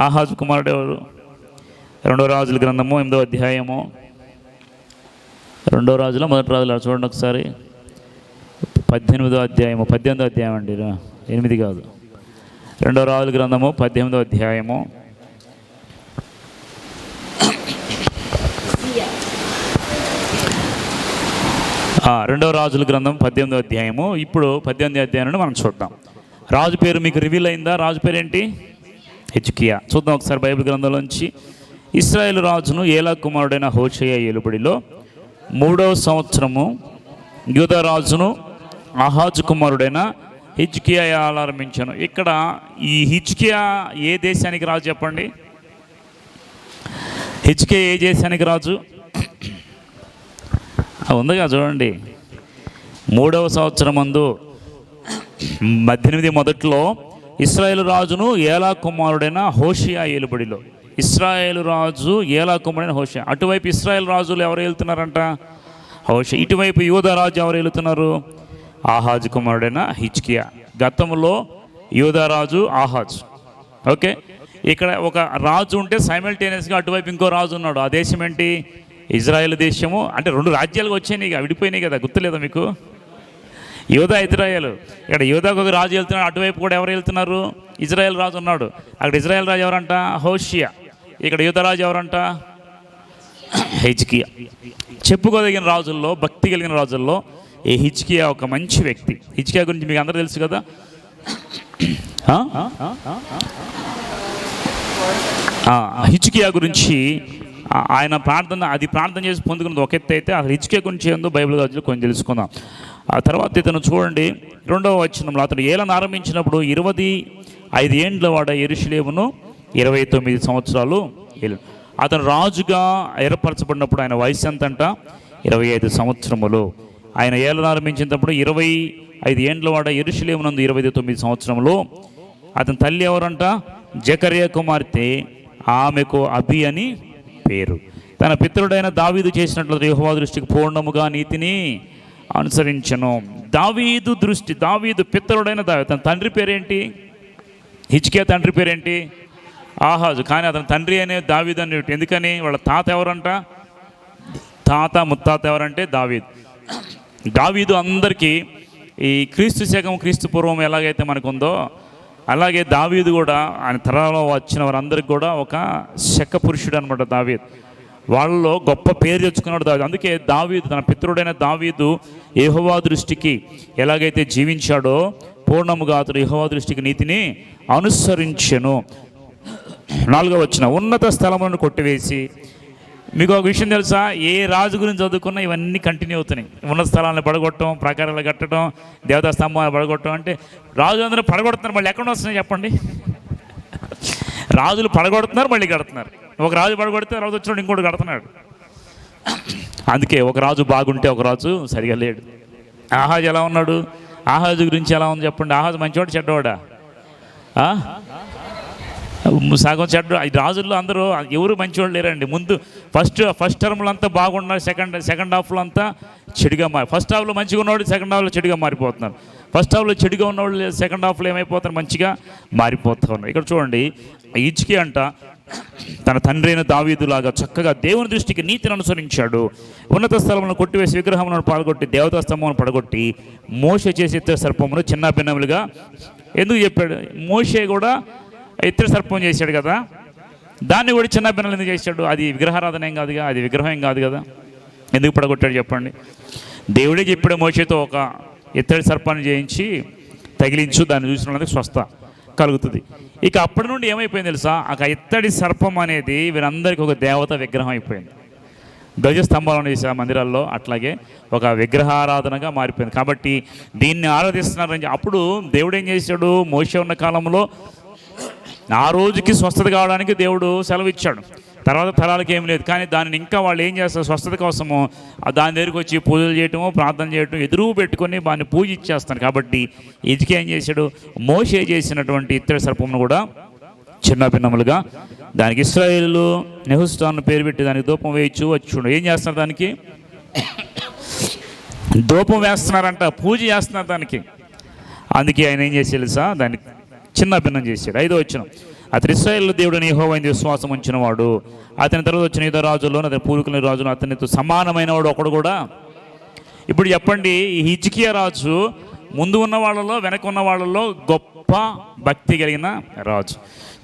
ఆహాజు కుమారుడు ఎవరు? రెండో రాజుల గ్రంథము ఎనిమిదో అధ్యాయము. రెండో రాజులో మొదటి రాజులో చూడండి ఒకసారి. పద్దెనిమిదో అధ్యాయము పద్దెనిమిదో అధ్యాయం అండి ఎనిమిది కాదు. రెండో రాజుల గ్రంథము పద్దెనిమిదో అధ్యాయము. రెండవ రాజుల గ్రంథం పద్దెనిమిదో అధ్యాయము. ఇప్పుడు పద్దెనిమిది అధ్యాయాన్ని మనం చూద్దాం. రాజు పేరు మీకు రివీల్ అయిందా? రాజు పేరు ఏంటి హెచ్కియా చూద్దాం ఒకసారి బైబిల్ గ్రంథంలోంచి. ఇస్రాయేల్ రాజును ఏలా కుమారుడైన హోషయ ఏలుబడిలో మూడవ సంవత్సరము యూద రాజును కుమారుడైన హిజ్కియా ఆరంభించాను ఇక్కడ ఈ హిజ్కియా ఏ దేశానికి రాజు చెప్పండి? హిజ్కియా ఏ దేశానికి రాజు? ఉందిగా చూడండి. మూడవ సంవత్సరం అందు పద్దెనిమిది మొదట్లో ఇస్రాయేల్ రాజును ఏలా కుమారుడైన హోషియా ఏలుబడిలో. ఇస్రాయేల్ రాజు ఏలా కుమారుడైన హోషియా. అటువైపు ఇస్రాయేల్ రాజులు ఎవరు వెళ్తున్నారంట హోషియా. ఇటువైపు యూద రాజు ఎవరు వెళ్తున్నారు ఆహాజ్ కుమారుడైన హిచ్కియా గతంలో యూదరాజు ఆహాజ్. ఓకే? ఇక్కడ ఒక రాజు ఉంటే సైమల్టేనియస్గా అటువైపు ఇంకో రాజు ఉన్నాడు. ఆ దేశం ఏంటి? ఇజ్రాయెల్ దేశము. అంటే రెండు రాజ్యాలు వచ్చాయి నీకు విడిపోయినాయి కదా. గుర్తులేదా మీకు? యోధ ఇజ్రాయెల్. ఇక్కడ యోధకు ఒక రాజు వెళ్తున్నాడు అటువైపు కూడా ఎవరు వెళ్తున్నారు? ఇజ్రాయెల్ రాజు ఉన్నాడు. అక్కడ ఇజ్రాయెల్ రాజు ఎవరంట? హోషియా. ఇక్కడ యుధరాజు ఎవరంట? హిజ్కియా. చెప్పుకోదగిన రాజుల్లో భక్తి కలిగిన రాజుల్లో ఈ హిచ్కియా ఒక మంచి వ్యక్తి. హిచ్కియా గురించి మీకు అందరూ తెలుసు కదా? ఆ? హిచ్కియా గురించి ఆయన ప్రార్థన అది ప్రార్థన చేసి పొందుకున్నది ఒక ఎత్తు అయితే ఆ హిజ్కియా గురించి ఏందో బైబిల్ రాజులు కొంచెం తెలుసుకుందాం. ఆ తర్వాత ఇతను చూడండి రెండవ వచనంలో అతను ఏలను ఆరంభించినప్పుడు ఇరవై ఐదు ఏండ్ల వాడ ఎరుషులేమును ఇరవై తొమ్మిది సంవత్సరాలు ఏలు. అతను రాజుగా ఏర్పరచబడినప్పుడు ఆయన వయసు ఎంతంట? ఇరవై ఐదు సంవత్సరములు. ఆయన ఏలను ఆరంభించినప్పుడు ఇరవై ఐదు ఏండ్ల వాడ ఎరుషులేమునందు ఇరవై తొమ్మిది సంవత్సరంలో అతని తల్లి ఎవరంట? జకర్య కుమార్తె ఆమెకు అభి అని పేరు. తన పితరుడైన దావీదు చేసినట్లు యెహోవా దృష్టికి పూర్ణముగా నీతిని అనుసరించను. దావీదు దృష్టి దావీదు పిత్తరుడైన దావీ తన తండ్రి పేరేంటి? హిచ్కే తండ్రి పేరేంటి? ఆహాజు. కానీ అతని తండ్రి అనే దావీద్ అని ఎందుకని? వాళ్ళ తాత ఎవరంట? తాత ముత్తాత ఎవరంటే దావీద్. దావీదు అందరికీ ఈ క్రీస్తు శకం క్రీస్తు పూర్వం ఎలాగైతే మనకు ఉందో అలాగే దావీదు కూడా ఆయన తరాలో వచ్చిన వారందరికి కూడా ఒక శక పురుషుడు అనమాట దావీద్. వాళ్ళలో గొప్ప పేరు తెచ్చుకున్నాడు దావీదు. అందుకే దావీదు తన పితృడైన దావీదు యెహోవా దృష్టికి ఎలాగైతే జీవించాడో పూర్ణముగా అతడు యెహోవా దృష్టికి నీతిని అనుసరించెను. నాలుగో వచ్చిన ఉన్నత స్థలములను కొట్టివేసి. మీకు ఒక విషయం తెలుసా? ఏ రాజు గురించి చదువుకున్నా ఇవన్నీ కంటిన్యూ అవుతున్నాయి. ఉన్నత స్థలాలను పడగొట్టడం ప్రాకారాలు కట్టడం దేవతా స్తంభాలు పడగొట్టడం అంటే రాజు అందరూ పడగొడుతున్నారు. మళ్ళీ ఎక్కడ వస్తున్నాయి చెప్పండి? రాజులు పడగొడుతున్నారు మళ్ళీ కడుతున్నారు. ఒక రాజు పడగొడితే రాజు వచ్చినప్పుడు ఇంకోటి కడుతున్నాడు. అందుకే ఒక రాజు బాగుంటే ఒక రాజు సరిగా లేడు. ఆహాజ్ ఎలా ఉన్నాడు? ఆహాజు గురించి ఎలా ఉంది చెప్పండి. ఆహాజ్ మంచివాడు చెడ్డవాడా? సగం చెడ్డ ఈ రాజుల్లో అందరూ ఎవరు మంచివాళ్ళు లేరండి. ముందు ఫస్ట్ ఫస్ట్ టర్మ్లో అంతా బాగున్నారు సెకండ్ సెకండ్ హాఫ్లో అంతా చెడుగా మారి ఫస్ట్ హాఫ్లో మంచిగా ఉన్నవాడు సెకండ్ హాఫ్లో చెడుగా మారిపోతున్నారు. ఫస్ట్ హాఫ్లో చెడుగా ఉన్నవాళ్ళు సెకండ్ హాఫ్లో ఏమైపోతారు మంచిగా మారిపోతున్నారు. ఇక్కడ చూడండి ఈచ్కి అంట తన తండ్రి అయిన దావీదులాగా చక్కగా దేవుని దృష్టికి నీతిని అనుసరించాడు. ఉన్నత స్థలములను కొట్టివేసి విగ్రహములను పాల్గొట్టి దేవతా స్తంభమును పడగొట్టి మోస చేసే సర్పమును చిన్న భిన్నములుగా ఎందుకు చెప్పాడు? మోసే కూడా ఎత్తిన సర్పం చేశాడు కదా. దాన్ని కూడా చిన్న పిల్లలు ఎందుకు చేశాడు? అది విగ్రహారాధన ఏం కాదుగా అది విగ్రహం ఏం కాదు కదా. ఎందుకు పడగొట్టాడు చెప్పండి. దేవుడే చెప్పాడు మోచేతో ఒక ఎత్తడి సర్పాన్ని చేయించి తగిలించు దాన్ని చూసిన వాళ్ళకి స్వస్థ కలుగుతుంది. ఇక అప్పటి నుండి ఏమైపోయింది తెలుసా? ఆ ఎత్తడి సర్పం అనేది వీరందరికీ ఒక దేవత విగ్రహం అయిపోయింది. ధ్వజస్తంభాలను చేసే మందిరాల్లో అట్లాగే ఒక విగ్రహారాధనగా మారిపోయింది. కాబట్టి దీన్ని ఆరాధిస్తున్నారని చెప్పి- అప్పుడు దేవుడు ఏం చేశాడు? మోసే ఉన్న కాలంలో ఆ రోజుకి స్వస్థత కావడానికి దేవుడు సెలవు ఇచ్చాడు తర్వాత తరాలకి ఏం లేదు. కానీ దానిని ఇంకా వాళ్ళు ఏం చేస్తారు? స్వస్థత కోసము దాని దగ్గరికి వచ్చి పూజలు చేయటము ప్రార్థన చేయటం ఎదురు పెట్టుకొని దాన్ని పూజ ఇచ్చేస్తాను కాబట్టి ఇదికి ఏం చేశాడు? మోసే చేసినటువంటి ఇత్తడి సర్పమును కూడా చిన్న భిన్నములుగా దానికి ఇస్రాయేలు నెహుస్తాన్ పేరు పెట్టి దానికి ధూపం వేయచ్చు వచ్చుండు ఏం చేస్తున్నారు దానికి? ధూపం వేస్తున్నారంట పూజ చేస్తున్నారు దానికి. అందుకే ఆయన ఏం చేసి తెలుసా? దానికి చిన్న భిన్నం చేశాడు. ఐదో వచ్చిన అతని ఇస్రాయేల్ దేవుడిని యెహోవాయందు విశ్వాసం ఉంచినవాడు. అతని తర్వాత వచ్చిన యుధ రాజుల్లో అతని పూర్వీకుల రాజులు అతనితో సమానమైన వాడు ఒకడు కూడా. ఇప్పుడు చెప్పండి ఈ హిజ్కియా రాజు ముందు ఉన్న వాళ్ళలో వెనక ఉన్న వాళ్ళలో గొప్ప భక్తి కలిగిన రాజు.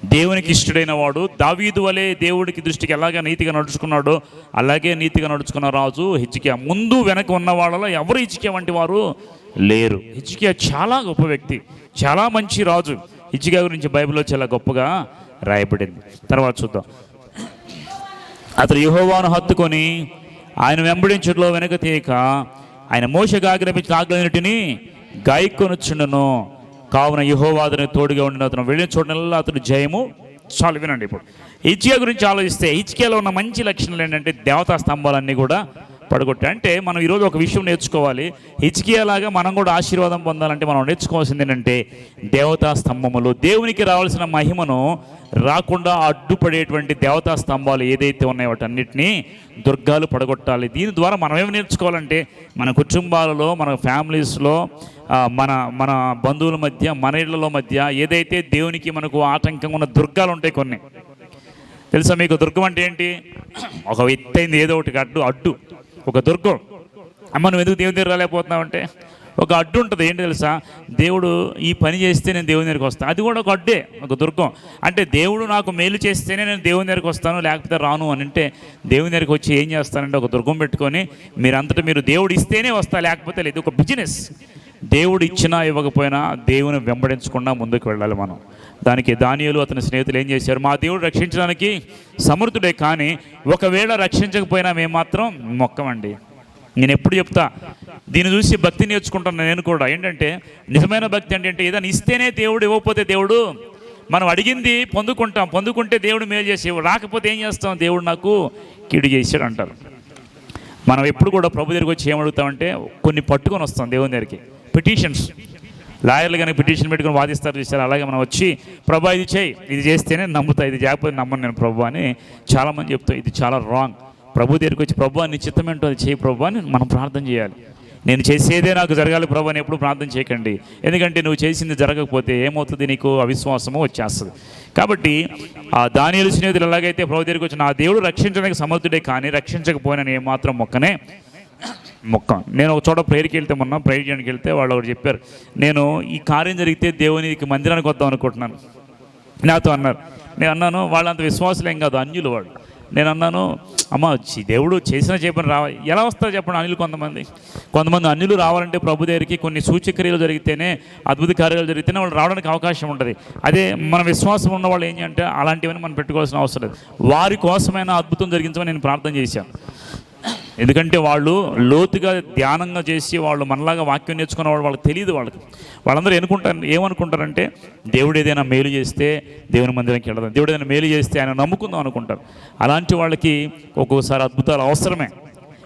దేవునికి ఇష్టడైన వాడు దావీదు వలె దేవుడికి దృష్టికి ఎలాగ నీతిగా నడుచుకున్నాడో అలాగే నీతిగా నడుచుకున్న రాజు హిజ్కియా. ముందు వెనక ఉన్న వాళ్ళలో ఎవరు హిజ్కియా వంటి వారు లేరు. హిజ్కియా చాలా గొప్ప వ్యక్తి చాలా మంచి రాజు. ఇచ్చిగా గురించి బైబిల్లో చాలా గొప్పగా రాయబడింది. తర్వాత చూద్దాం. అతడు యుహోవాను హత్తుకొని ఆయన వెంబడించడంలో వెనక తీయక ఆయన మోసగా ఆజ్ఞాపించిన ఆజ్ఞలన్నిటిని గాయకొనుచుండను. కావున యుహోవాదని తోడుగా ఉండిన అతను వెళ్ళిన చోటనల్లా అతను జయము చాలు. వినండి ఇప్పుడు. హిజ్కియా గురించి ఆలోచిస్తే హిజ్కియాలో ఉన్న మంచి లక్షణాలు ఏంటంటే దేవతా స్తంభాలన్నీ కూడా పడగొట్టాయి అంటే మనం ఈరోజు ఒక విషయం నేర్చుకోవాలి. హిజ్కియా మనం కూడా ఆశీర్వాదం పొందాలంటే మనం నేర్చుకోవాల్సింది ఏంటంటే దేవతా స్తంభములు. దేవునికి రావాల్సిన మహిమను రాకుండా అడ్డుపడేటువంటి దేవతా స్తంభాలు ఏదైతే ఉన్నాయో వాటన్నిటినీ దుర్గాలు పడగొట్టాలి. దీని ద్వారా మనం ఏమి నేర్చుకోవాలంటే మన కుటుంబాలలో మన ఫ్యామిలీస్లో మన మన బంధువుల మధ్య మన ఇళ్ళలో మధ్య ఏదైతే దేవునికి మనకు ఆటంకంగా ఉన్న దుర్గాలు ఉంటాయి కొన్ని. తెలుసా మీకు దుర్గం అంటే ఏంటి? ఒక ఎత్తైంది ఏదో ఒకటి అడ్డు అడ్డు. ఒక దుర్గం. అమ్మ నువ్వు ఎందుకు దేవుని దగ్గర రాలేకపోతున్నావు అంటే ఒక అడ్డు ఉంటుంది. ఏంటి తెలుసా? దేవుడు ఈ పని చేస్తే నేను దేవుని దగ్గరికి వస్తాను. అది కూడా ఒక అడ్డే ఒక దుర్గం. అంటే దేవుడు నాకు మేలు చేస్తేనే నేను దేవుని దగ్గరికి వస్తాను లేకపోతే రాను అని అంటే దేవుని దగ్గరికి వచ్చి ఏం చేస్తానంటే ఒక దుర్గం పెట్టుకొని మీరంతటా మీరు దేవుడు ఇస్తేనే వస్తా లేకపోతే లేదు. ఒక బిజినెస్. దేవుడు ఇచ్చినా ఇవ్వకపోయినా దేవుని వెంబడించకుండా ముందుకు వెళ్ళాలి మనం. దానికి దానియులు అతని స్నేహితులు ఏం చేశారు? మా దేవుడు రక్షించడానికి సమర్థుడే కానీ ఒకవేళ రక్షించకపోయినా మేము మాత్రం మొక్కమండి. నేను ఎప్పుడు చెప్తా దీన్ని చూసి భక్తి నేర్చుకుంటాను నేను కూడా. ఏంటంటే నిజమైన భక్తి అంటే ఏదైనా ఇస్తేనే దేవుడు ఇవ్వకపోతే దేవుడు మనం అడిగింది పొందుకుంటాం. పొందుకుంటే దేవుడు మేలు చేసి రాకపోతే ఏం చేస్తాం? దేవుడు నాకు కీడు చేశాడు అంటారు. మనం ఎప్పుడు కూడా ప్రభు దగ్గరికి వచ్చి ఏమడుగుతామంటే కొన్ని పట్టుకొని వస్తాం దేవుని దగ్గరికి. పిటిషన్స్. లాయర్లు కానీ పిటిషన్ పెట్టుకొని వాదిస్తారు చూస్తారు అలాగే మనం వచ్చి ప్రభా ఇది చేయి. ఇది చేస్తేనే నమ్ముతా. ఇది చేయకపోతే నమ్మను నేను ప్రభు అని చాలామంది చెప్తా ఇది చాలా రాంగ్ ప్రభు దగ్గరికి వచ్చి ప్రభు అని చిత్తం ఏంటో అది చేయి ప్రభు అని మనం ప్రార్థన చేయాలి. నేను చేసేదే నాకు జరగాలి ప్రభు అని ఎప్పుడు ప్రార్థన చేయకండి. ఎందుకంటే నువ్వు చేసింది జరగకపోతే ఏమవుతుంది నీకు? అవిశ్వాసము వచ్చేస్తుంది. కాబట్టి ఆ దానియలు స్నేహితులు ఎలాగైతే ప్రభు దగ్గరికి వచ్చి నా దేవుడు రక్షించడానికి సమర్థుడే కానీ రక్షించకపోయినా నేను మాత్రం మొక్కనే మొక్క. నేను ఒక చోట ప్రేయర్కి వెళ్తే మొన్న ప్రేయర్ చేయడానికి వెళ్తే వాళ్ళు ఒకటి చెప్పారు. నేను ఈ కార్యం జరిగితే దేవునికి మందిరానికి వద్దాం అనుకుంటున్నాను. నాతో అన్నారు. నేను అన్నాను వాళ్ళంత విశ్వాసులు కాదు అన్యులు వాళ్ళు. నేను అన్నాను అమ్మ దేవుడు చేసిన చెప్పని రావాలి ఎలా వస్తారు చెప్పండి అన్యులు కొంతమంది? కొంతమంది అన్యులు రావాలంటే ప్రభు దగ్గరికి కొన్ని సూచక్రియలు జరిగితేనే అద్భుత కార్యాలు జరిగితేనే వాళ్ళు రావడానికి అవకాశం ఉంటుంది. అదే మన విశ్వాసం ఉన్న వాళ్ళు ఏంటంటే అలాంటివన్నీ మనం పెట్టుకోవాల్సిన అవసరం లేదు. వారి కోసమైనా అద్భుతం జరిగించమని నేను ప్రార్థన చేశాను. ఎందుకంటే వాళ్ళు లోతుగా ధ్యానంగా చేసి వాళ్ళు మనలాగా వాక్యం నేర్చుకున్న వాళ్ళు వాళ్ళకి తెలియదు వాళ్ళకి. వాళ్ళందరూ ఎనుకుంటారు ఏమనుకుంటారంటే దేవుడు ఏదైనా మేలు చేస్తే దేవుని మందిరానికి వెళ్దాం. దేవుడు ఏదైనా మేలు చేస్తే ఆయన నమ్ముకుందాం అనుకుంటారు. అలాంటి వాళ్ళకి ఒక్కోసారి అద్భుతాలు అవసరమే.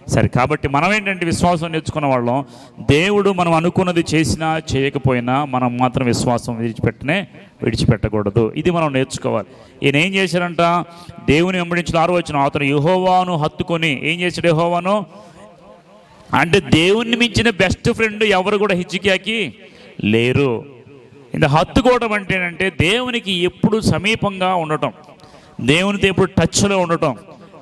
సరే కాబట్టి మనం ఏంటంటే విశ్వాసం నేర్చుకున్న వాళ్ళం. దేవుడు మనం అనుకున్నది చేసినా చేయకపోయినా మనం మాత్రం విశ్వాసం విడిచిపెట్టనే విడిచిపెట్టకూడదు. ఇది మనం నేర్చుకోవాలి. ఈయన ఏం చేశారంట? దేవుని వెంబడించిన ఆరు వచ్చిన అతను యహోవాను హత్తుకొని ఏం చేశాడు యహోవాను? అంటే దేవుణ్ణి మించిన బెస్ట్ ఫ్రెండ్ ఎవరు కూడా హిజ్జికాకి లేరు. ఇంత హత్తుకోవడం అంటే ఏంటంటే దేవునికి ఎప్పుడు సమీపంగా ఉండటం. దేవునితో ఎప్పుడు టచ్లో ఉండటం.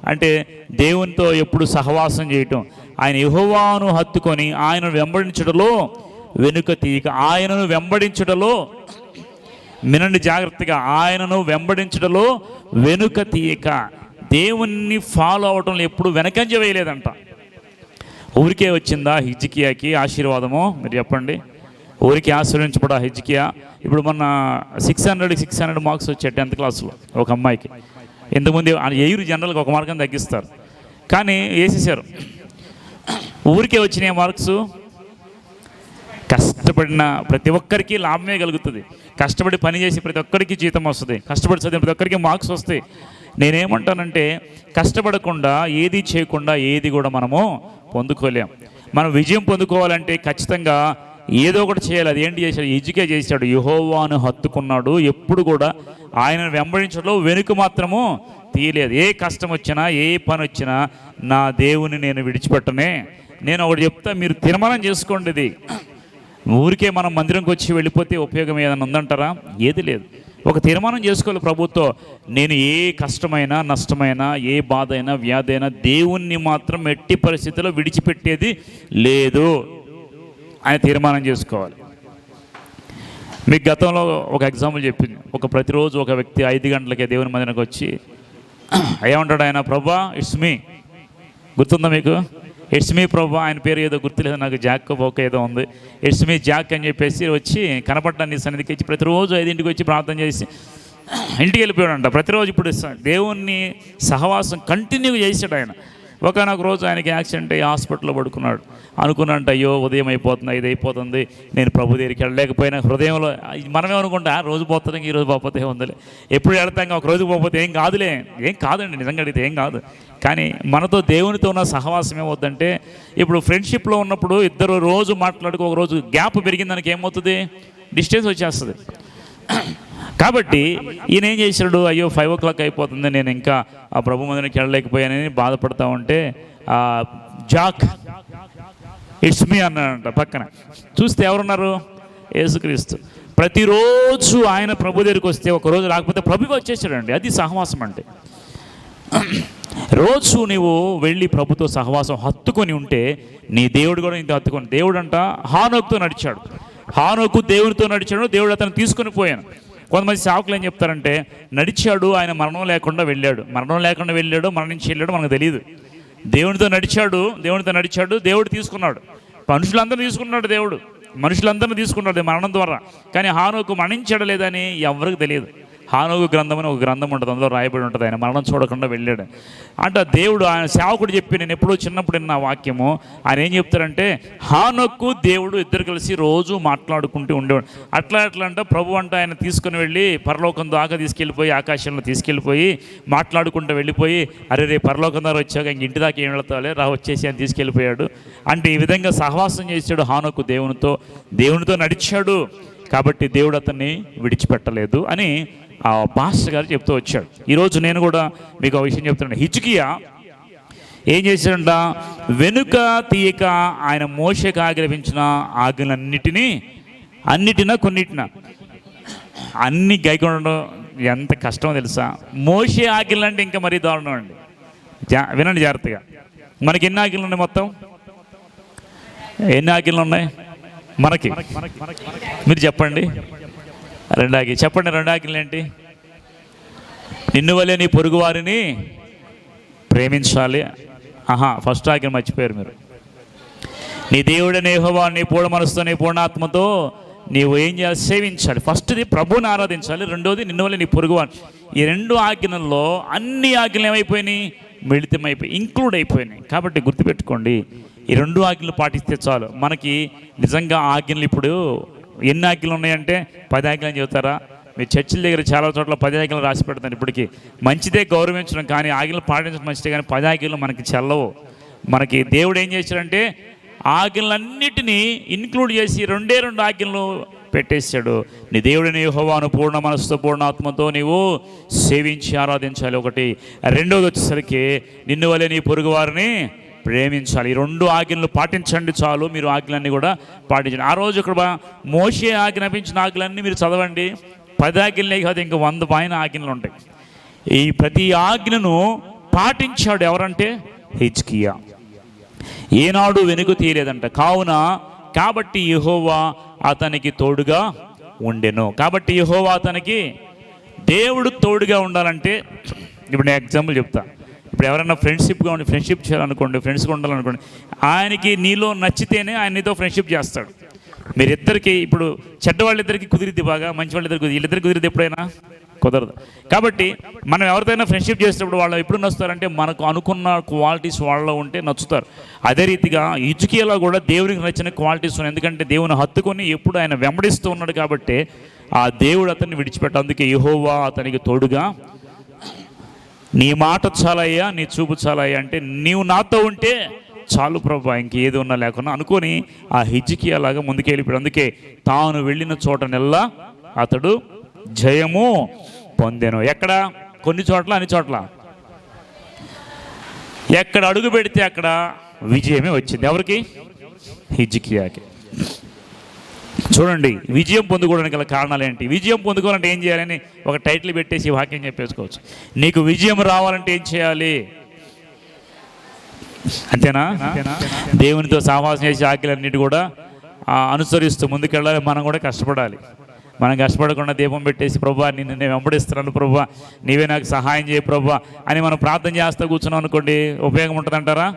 అంటే దేవునితో ఎప్పుడు సహవాసం చేయటం. ఆయన యహోవాను హత్తుకొని ఆయనను వెంబడించడలో వెనుక తీయక ఆయనను వెంబడించడలో వినండి జాగ్రత్తగా ఆయనను వెంబడించడలో వెనుక తీయక. దేవుణ్ణి ఫాలో అవటంలో ఎప్పుడు వెనకంజ వేయలేదంట. ఊరికే వచ్చిందా హిజ్కియాకి ఆశీర్వాదము? మీరు చెప్పండి. ఊరికి ఆశీర్వించబడా హిజ్కియా? ఇప్పుడు మొన్న six hundred six hundred marks వచ్చాయి టెన్త్ క్లాస్లో ఒక అమ్మాయికి. ఇంతకుముందు ఎయిరు జనరల్గా ఒక మార్గం తగ్గిస్తారు. కానీ వేసేసారు ఊరికే వచ్చిన మార్క్స్ కష్టపడిన ప్రతి ఒక్కరికి లాభమే కలుగుతుంది. కష్టపడి పని చేసి ప్రతి ఒక్కరికి జీతం వస్తుంది. కష్టపడి చదివిన ప్రతి ఒక్కరికి మార్క్స్ వస్తాయి. నేనేమంటానంటే కష్టపడకుండా ఏది చేయకుండా ఏది కూడా మనము పొందుకోలేం. మనం విజయం పొందుకోవాలంటే ఖచ్చితంగా ఏదో ఒకటి చేయాలి. అది ఏంటి చేశాడు? ఎజుకే చేశాడు. యహోవాను హత్తుకున్నాడు. ఎప్పుడు కూడా ఆయనను వెంబడించడంలో వెనుక మాత్రము తీయలేదు. ఏ కష్టం వచ్చినా ఏ పని వచ్చినా నా దేవుని నేను విడిచిపెట్టనే. నేను ఒకటి చెప్తా మీరు తీర్మానం చేసుకోండి ఇది. ఊరికే మనం మందిరంకి వచ్చి వెళ్ళిపోతే ఉపయోగం ఏదైనా ఉందంటారా? ఏది లేదు. ఒక తీర్మానం చేసుకోవాలి ప్రభుత్వం. నేను ఏ కష్టమైనా నష్టమైనా ఏ బాధ అయినా వ్యాధి అయినా దేవుణ్ణి మాత్రం ఎట్టి పరిస్థితిలో విడిచిపెట్టేది లేదు. ఆయన తీర్మానం చేసుకోవాలి. మీకు గతంలో ఒక ఎగ్జాంపుల్ చెప్పింది. ఒక ప్రతిరోజు ఒక వ్యక్తి ఐదు గంటలకే దేవుని మందిరకు వచ్చి ఏమంటాడు ఆయన ప్రభా ఇట్స్ మీ. గుర్తుందా మీకు? ఇట్స్ మీ ప్రభా. ఆయన పేరు ఏదో గుర్తులేదు నాకు జాక్ బోక ఏదో ఉంది. ఇట్స్ మీ జాక్ అని చెప్పేసి వచ్చి కనపడ్డాన్ని సన్నిధికి వచ్చి ప్రతిరోజు ఐదింటికి వచ్చి ప్రార్థన చేసి ఇంటికి వెళ్ళిపోయాడంట. ప్రతిరోజు ఇప్పుడు దేవుణ్ణి సహవాసం కంటిన్యూ చేశాడు ఆయన. ఒకనొక రోజు ఆయనకి యాక్సిడెంట్ అయ్యి హాస్పిటల్లో పడుకున్నాడు. అనుకున్నాంట అయ్యో ఉదయం అయిపోతుంది ఇది అయిపోతుంది నేను ప్రభు దగ్గరికి వెళ్ళలేకపోయినా హృదయంలో మనమే అనుకుంటా "ఆ, రోజు పోతుంది ఈ రోజు పోతే ఉందిలే ఎప్పుడు వెళ్తాం ఒక రోజు పోతే ఏం కాదులే ఏం కాదండి నిజంగా అడిగితే ఏం కాదు. కానీ మనతో దేవునితో ఉన్న సహవాసం ఏమవుతుందంటే ఇప్పుడు ఫ్రెండ్షిప్లో ఉన్నప్పుడు ఇద్దరు రోజు మాట్లాడుకో ఒక రోజు గ్యాప్ పెరిగిన దానికి ఏమవుతుంది? డిస్టెన్స్ వచ్చేస్తుంది. కాబట్టి ఈయన ఏం చేశాడు? అయ్యో ఫైవ్ ఓ క్లాక్ అయిపోతుంది నేను ఇంకా ఆ ప్రభు మందిరికి వెళ్ళలేకపోయానని బాధపడతా ఉంటే ఆ జాక్ ఇట్స్ మీ అన్నాడంట పక్కన. చూస్తే ఎవరున్నారు? యేసుక్రీస్తు. ప్రతిరోజు ఆయన ప్రభు దగ్గరికి వస్తే ఒక రోజు రాకపోతే ప్రభుకి వచ్చేసాడండి. అది సహవాసం అంటే. రోజు నీవు వెళ్ళి ప్రభుతో సహవాసం హత్తుకొని ఉంటే నీ దేవుడు కూడా ఇంత హత్తుకొని దేవుడు అంట హానోకుతో నడిచాడు. హానోకు దేవునితో నడిచాడు దేవుడు అతను తీసుకొని పోయాను. కొంతమంది సేవకులు ఏం చెప్తారంటే నడిచాడు ఆయన మరణం లేకుండా వెళ్ళాడు. మరణం లేకుండా వెళ్ళాడు మరణించి వెళ్ళాడు మనకు తెలియదు దేవునితో నడిచాడు దేవునితో నడిచాడు దేవుడు తీసుకున్నాడు. మనుషులందరూ తీసుకున్నాడు దేవుడు. మనుషులందరినీ తీసుకున్నాడు మరణం ద్వారా. కానీ హానుకు మరణించాడు లేదని ఎవరికి తెలియదు. హానోకు గ్రంథం అని ఒక గ్రంథం ఉంటుంది అందులో రాయబడి ఉంటుంది. ఆయన మరణం చూడకుండా వెళ్ళాడు. అంటే దేవుడు ఆయన సేవకుడు చెప్పి నేను ఎప్పుడో చిన్నప్పుడు విన్న వాక్యము. ఆయన ఏం చెప్తారంటే హానోకు దేవుడు ఇద్దరు కలిసి రోజు మాట్లాడుకుంటూ ఉండేవాడు. అట్లా అట్లా అంటే ప్రభు అంటే ఆయన తీసుకుని వెళ్ళి పరలోకం దాకా తీసుకెళ్ళిపోయి ఆకాశంలో తీసుకెళ్ళిపోయి మాట్లాడుకుంటూ వెళ్ళిపోయి అరే రే పరలోకం దాకా వచ్చాక ఇంక ఇంటి దాకా ఏం వెళ్తావులే? రా వచ్చేసి అని తీసుకెళ్ళిపోయాడు. అంటే ఈ విధంగా సహవాసం చేశాడు హానోకు దేవునితో. దేవునితో నడిచాడు. కాబట్టి దేవుడు అతన్ని విడిచిపెట్టలేదు అని ఆ పాస్టర్ గారు చెప్తూ వచ్చాడు. ఈరోజు నేను కూడా మీకు ఆ విషయం చెప్తున్నాను. హిజ్కియా ఏం చేశాడంట? వెనుక తీయక ఆయన మోసకు ఆగ్రహించిన ఆజ్ఞలన్నిటినీ అన్నిటినా కొన్నిటిన. అన్ని గైకొనడం ఎంత కష్టమో తెలుసా? మోసే ఆజ్ఞలు అంటే ఇంకా మరీ దారుణం అండి. జా వినండి జాగ్రత్తగా. మనకి ఎన్ని ఆజ్ఞలు ఉన్నాయి మొత్తం? ఎన్ని ఆజ్ఞలు ఉన్నాయి? మనకి. మీరు చెప్పండి. రెండాకి. చెప్పండి రెండాకిలు ఏంటి నిన్ను వల్లే నీ పొరుగు వారిని ప్రేమించాలి. ఆహా ఫస్ట్ ఆజ్ఞ మర్చిపోయారు మీరు. నీ దేవుడనే యెహోవా నీ పూర్ణ మనసుతో నీ పూర్ణాత్మతో నీవు ఏం చేయాలి? సేవించాలి. ఫస్ట్ది ప్రభుని ఆరాధించాలి. రెండోది నిన్ను వల్ల నీ పొరుగువాడు ఈ రెండు ఆజ్ఞలలో అన్ని ఆజ్ఞలు ఏమైపోయినాయి? మిళితమైపోయి ఇంక్లూడ్ అయిపోయినాయి. కాబట్టి గుర్తుపెట్టుకోండి ఈ రెండు ఆజ్ఞలు పాటిస్తే చాలు. మనకి నిజంగా ఆజ్ఞలు ఇప్పుడు ఎన్ని ఆజ్ఞలు ఉన్నాయంటే పది ఆజ్ఞలు చెబుతారా? మీ చర్చిల దగ్గర చాలా చోట్ల పది ఆజ్ఞలు రాసి పెడతాను ఇప్పటికీ. మంచిదే గౌరవించడం కానీ ఆజ్ఞలు పాటించడం మంచిదే కానీ పది మనకి చల్లవు. మనకి దేవుడు ఏం చేశాడంటే ఆజ్ఞలన్నిటినీ ఇన్క్లూడ్ చేసి రెండే రెండు ఆజ్ఞలు పెట్టేశాడు. నీ దేవుడిని యెహోవాను పూర్ణ మనసుతో పూర్ణ ఆత్మతో నీవు సేవించి ఆరాధించాలి ఒకటి. రెండోది వచ్చేసరికి నిన్ను వలె నీ పొరుగు వారిని ప్రేమించాలి. ఈ రెండు ఆజ్ఞలు పాటించండి చాలు. మీరు ఆజ్ఞలన్నీ కూడా పాటించండి. ఆ రోజు ఇక్కడ మోసే ఆజ్ఞాపించిన ఆజ్ఞలన్నీ మీరు చదవండి. పది ఆజ్ఞలే కాదు ఇంకా వంద పైన ఆజ్ఞలు ఉంటాయి. ఈ ప్రతి ఆజ్ఞను పాటించాడు ఎవరంటే? హిజ్కియా. ఏనాడు వెనుక తీయలేదంట. కావున కాబట్టి యహోవా అతనికి తోడుగా ఉండెను. కాబట్టి యహోవా అతనికి దేవుడు తోడుగా ఉండాలంటే ఇప్పుడు నేను ఎగ్జాంపుల్ చెప్తా. ఇప్పుడు ఎవరైనా ఫ్రెండ్షిప్గా ఉండి ఫ్రెండ్షిప్ చేయాలనుకోండి ఫ్రెండ్స్గా ఉండాలనుకోండి ఆయనకి నీలో నచ్చితేనే ఆయన నీతో ఫ్రెండ్షిప్ చేస్తాడు. మీరిద్దరికి ఇప్పుడు చెడ్డ వాళ్ళిద్దరికి కుదిరిద్ది బాగా మంచి వాళ్ళిద్దరికి కుదిరి వీళ్ళిద్దరికి కుదిరిద్ది ఎప్పుడైనా కుదరదు. కాబట్టి మనం ఎవరితోనైనా ఫ్రెండ్షిప్ చేసేటప్పుడు వాళ్ళు ఎప్పుడు నచ్చుతారంటే మనకు అనుకున్న క్వాలిటీస్ వాళ్ళలో ఉంటే నచ్చుతారు. అదే రీతిగా ఇజుకియలో కూడా దేవునికి నచ్చిన క్వాలిటీస్ ఉన్నాయి. ఎందుకంటే దేవుని హత్తుకొని ఎప్పుడు ఆయన వెంబడిస్తూ ఉన్నాడు కాబట్టి ఆ దేవుడు అతన్ని విడిచిపెట్ట అందుకే యహోవా అతనికి తోడుగా నీ మాట చాలయ్యా నీ చూపు చాలయ్యా అంటే నీవు నాతో ఉంటే చాలు ప్రభా ఇంకేది ఉన్నా లేకున్నా అనుకొని ఆ హిజ్కి అలాగా ముందుకెళ్ళిపోయాడు. అందుకే తాను వెళ్ళిన చోటనెల్లా అతడు జయము పొందాను. ఎక్కడ? కొన్ని చోట్ల అన్ని చోట్ల. ఎక్కడ అడుగు పెడితే అక్కడ విజయమే వచ్చింది. ఎవరికి? హిజ్కియాకి. చూడండి విజయం పొందుకోవడానికి గల కారణాలు ఏంటి విజయం పొందుకోవాలంటే ఏం చేయాలని ఒక టైటిల్ పెట్టేసి వాక్యం చెప్పేసుకోవచ్చు. నీకు విజయం రావాలంటే ఏం చేయాలి? అంతేనా? దేవునితో సావాసం చేసే ఆకలన్నిటి కూడా అనుసరిస్తూ ముందుకెళ్ళాలి. మనం కూడా కష్టపడాలి. మనం కష్టపడకుండా దీపం పెట్టేసి ప్రభా నిన్ను నేను వెంబడిస్తున్నాను ప్రభా నీవే నాకు సహాయం చేయ ప్రభా అని మనం ప్రార్థన చేస్తూ కూర్చున్నాం అనుకోండి ఉపయోగం ఉంటుందంటారా?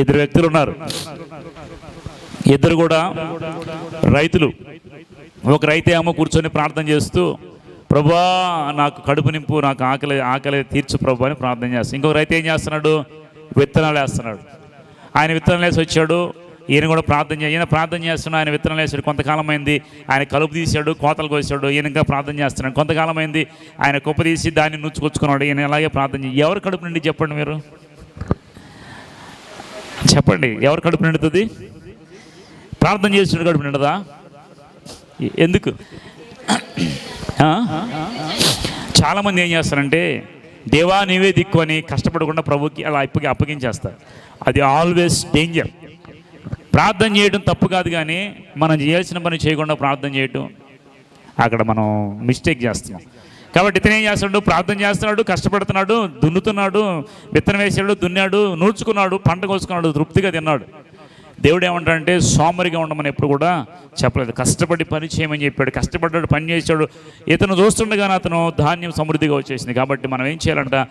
ఇద్దరు వ్యక్తులు ఉన్నారు. ఇద్దరు కూడా రైతులు. ఒక రైతే ఏమో కూర్చొని ప్రార్థన చేస్తూ ప్రభా నాకు కడుపు నింపు నాకు ఆకలి ఆకలి తీర్చు ప్రభు అని ప్రార్థన చేస్తాను ఇంకొక రైతు ఏం చేస్తున్నాడు? విత్తనాలు వేస్తున్నాడు. ఆయన విత్తనాలు వేసి వచ్చాడు. ఈయన కూడా ప్రార్థన ఈయన ప్రార్థన చేస్తున్నాడు. ఆయన విత్తనాలు వేసాడు. కొంతకాలం అయింది ఆయన కలుపు తీశాడు కోతలు కోసాడు. ఈయన ఇంకా ప్రార్థన చేస్తున్నాడు. కొంతకాలం అయింది ఆయన కుప్ప తీసి దాన్ని నుంచుకొచ్చుకున్నాడు ఈయన అలాగే ప్రార్థన చేయ ఎవరు కడుపు నిండి చెప్పండి మీరు? చెప్పండి. ఎవరు కడుపు నిండుతుంది? ప్రార్థన చేసిన కడుపు నిండదా? ఎందుకు? చాలామంది ఏం చేస్తారంటే దేవా నీవే దిక్కు అని కష్టపడకుండా ప్రభుకి అలా అప్పగి అప్పగించేస్తారు. అది ఆల్వేస్ డేంజర్ ప్రార్థన చేయడం తప్పు కాదు కానీ మనం చేయాల్సిన పని చేయకుండా ప్రార్థన చేయటం అక్కడ మనం మిస్టేక్ చేస్తున్నాం. కాబట్టి ఇతను ఏం చేస్తున్నాడు ప్రార్థన చేస్తున్నాడు కష్టపడుతున్నాడు దున్నుతున్నాడు విత్తనం వేసాడు దున్నాడు నూర్చుకున్నాడు పంట కోసుకున్నాడు తృప్తిగా తిన్నాడు. దేవుడు ఏమంటాడంటే సోమరిగా ఉండమని ఎప్పుడు కూడా చెప్పలేదు. కష్టపడి పని చేయమని చెప్పాడు. కష్టపడ్డాడు పని చేశాడు. ఇతను చూస్తుండగానే అతను ధాన్యం సమృద్ధిగా వచ్చేసింది. కాబట్టి మనం ఏం చేయాలంట?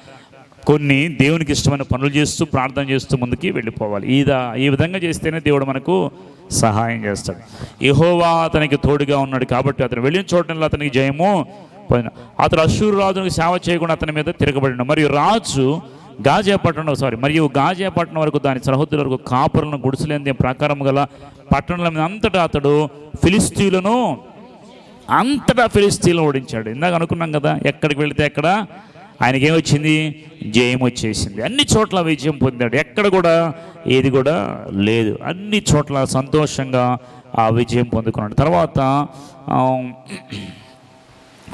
కొన్ని దేవునికి ఇష్టమైన పనులు చేస్తూ ప్రార్థన చేస్తూ ముందుకి వెళ్ళిపోవాలి. ఈదా ఈ విధంగా చేస్తేనే దేవుడు మనకు సహాయం చేస్తాడు. యెహోవా అతనికి తోడుగా ఉన్నాడు కాబట్టి అతను వెళ్ళిన చోటంలో అతనికి జయము పోయిన అతను అశ్షూరు రాజునికి సేవ చేయకుండా అతని మీద తిరగబడిన మరియు రాజు గాజాపట్నం సారీ మరియు గాజాపట్నం వరకు దాని సరిహద్దుల వరకు కాపురలను గుడిసెలేని ప్రకారం గల పట్టణాల మీద అంతటా అతడు ఫిలిస్తీన్లను అంతటా ఫిలిస్తీన్లు ఓడించాడు. ఇందాక అనుకున్నాం కదా ఎక్కడికి వెళితే ఎక్కడ ఆయనకి ఏమొచ్చింది జయం వచ్చేసింది. అన్ని చోట్ల విజయం పొందాడు. ఎక్కడ కూడా ఏది కూడా లేదు. అన్ని చోట్ల సంతోషంగా ఆ విజయం పొందుకున్నాడు. తర్వాత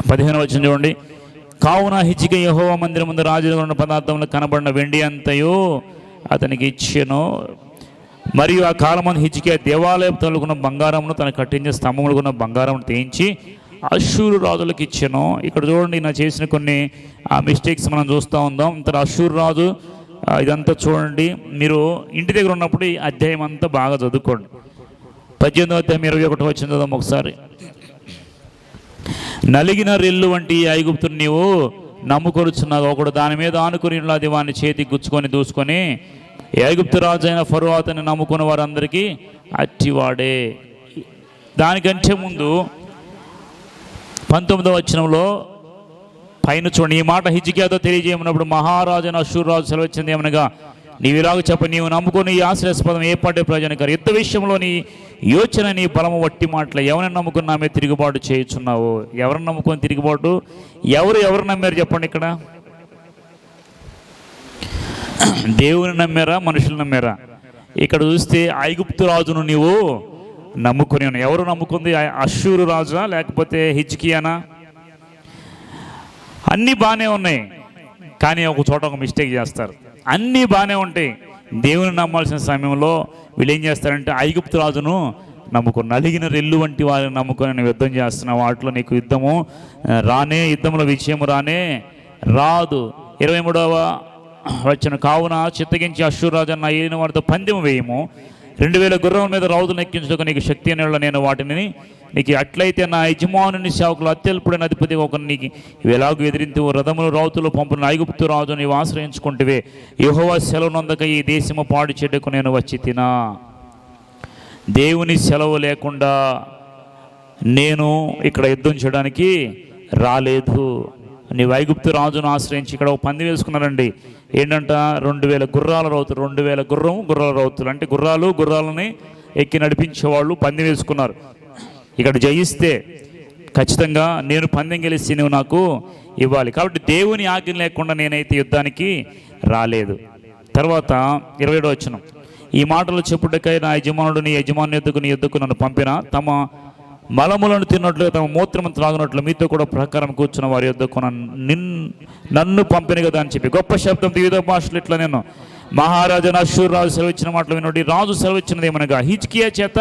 పదిహేను వచ్చిన చూడండి. కావున హిచ్చిక యహోవ మందిరం ముందు రాజులు పదార్థంలో కనబడిన వెండి అంతయో అతనికి ఇచ్చెను. మరియు ఆ కాలమంది హిజ్కియా దేవాలయం తలుకున్న బంగారమును తన కట్టించే స్తంభములు ఉన్న బంగారమును తేయించి అశూరు రాజులకు ఇచ్చాను. ఇక్కడ చూడండి నా చేసిన కొన్ని ఆ మిస్టేక్స్ మనం చూస్తూ ఉందాం. ఇంత అశూరు రాజు ఇదంతా చూడండి. మీరు ఇంటి దగ్గర ఉన్నప్పుడు ఈ అధ్యాయం అంతా బాగా చదువుకోండి. పద్దెనిమిదో అధ్యాయం ఇరవై ఒకటి వచ్చిన చదువు ఒకసారి. నలిగిన రెల్లు వంటి ఐగుప్తుని నీవు నమ్ముకొరుచున్నావు ఒకడు దాని మీద ఆనుకుని అది వాని చేతికి గుచ్చుకొని దూసుకొని ఐగుప్తు రాజు అయిన ఫరో అతన్ని నమ్ముకున్న వారందరికీ అట్టివాడే. దానికంటే ముందు పంతొమ్మిదవ వచనంలో పైన చూడండి ఈ మాట హిజ్కియాతో తెలియజేయమన్నప్పుడు మహారాజు అశ్వరాజు రాజు సెలవిచ్చింది ఏమనగా నీవు ఇలాగ చెప్ప నీవు నమ్ముకుని ఈ ఆశ్రయస్పదం ఏర్పాటే ప్రయోజనం ప్రయోజనకర. యుద్ధ విషయంలో నీ యోచన నీ బలము వట్టి మాటలు ఎవరిని నమ్ముకుని నామే తిరుగుబాటు చేయుచున్నావు? ఎవరిని నమ్ముకొని తిరుగుబాటు? ఎవరు ఎవరు నమ్మారు చెప్పండి ఇక్కడ? దేవుని నమ్మారా మనుషులు నమ్మారా? ఇక్కడ చూస్తే ఐగుప్తు రాజును నీవు నమ్ముకుని ఉన్నావు. ఎవరు నమ్ముకుంది? ఆ- అశ్షూరు రాజునా లేకపోతే హిజ్కియానా? అన్నీ బాగానే ఉన్నాయి. కానీ ఒక చోట ఒక మిస్టేక్ చేస్తారు. అన్నీ బాగానే ఉంటాయి. దేవుని నమ్మాల్సిన సమయంలో వీళ్ళు ఏం చేస్తారంటే ఐగుప్తు రాజును నమ్ముకుని నలిగిన రెల్లు వంటి వారిని నమ్ముకొని నేను యుద్ధం చేస్తున్నావు వాటిలో నీకు యుద్ధము రానే యుద్ధంలో విజయం రానే రాదు. ఇరవై మూడవ వచ్చిన కావున చిత్తగించి అశ్వరాజన్న ఏలిన వారితో పందెం వేయము. రెండు వేల గుర్రం మీద రౌదు ఎక్కించుటకు నీకు శక్తి అనేళ్ళ నేను వాటిని నీకు అట్లయితే నా యజమానుని సేవకులు అత్యల్పుడైన అధిపతి ఒక నీకు ఇవి ఎలాగూ ఎదిరింతు రథములు రౌతులు పంపున ఐగుప్తు రాజు నీవు ఆశ్రయించుకుంటువే. యహోవా సెలవు నొందక ఈ దేశము పాడు చెడ్డకు నేను వచ్చి తినా. దేవుని సెలవు లేకుండా నేను ఇక్కడ యుద్ధం చేయడానికి రాలేదు. నీ వైగుప్తు రాజును ఆశ్రయించి ఇక్కడ ఒక పంది వేసుకున్నారండి. ఏంటంట? రెండు వేల గుర్రాల రౌతులు రెండు వేల గుర్రం గుర్రాల రౌతులు. అంటే గుర్రాలు గుర్రాలని ఎక్కి నడిపించేవాళ్ళు పంది వేసుకున్నారు. ఇక్కడ జయిస్తే ఖచ్చితంగా నేను పందెం గెలిచి నువ్వు నాకు ఇవ్వాలి. కాబట్టి దేవుని ఆజ్ఞ లేకుండా నేనైతే యుద్ధానికి రాలేదు. తర్వాత ఇరవై ఏడో వచ్చిన ఈ మాటలు చెప్పుటకై నా యజమానుడు నీ యజమాని ఎద్దుకు నీ ఎద్దుకు నన్ను పంపిన తమ మలములను తిన్నట్లు తమ మూత్రము త్రాగినట్లు మీతో కూడా ప్రకారం కూర్చున్న వారి యొద్దకు నన్ను నిన్ నన్ను పంపిన కదా అని చెప్పి. గొప్ప శబ్దం వివిధ భాషలు ఇట్లా నేను. మహారాజు అశ్వర్ రాజు సెలవిచ్చిన మాటలు వినండి రాజు సెలవిచ్చినది ఏమనగా హిచ్కియా చేత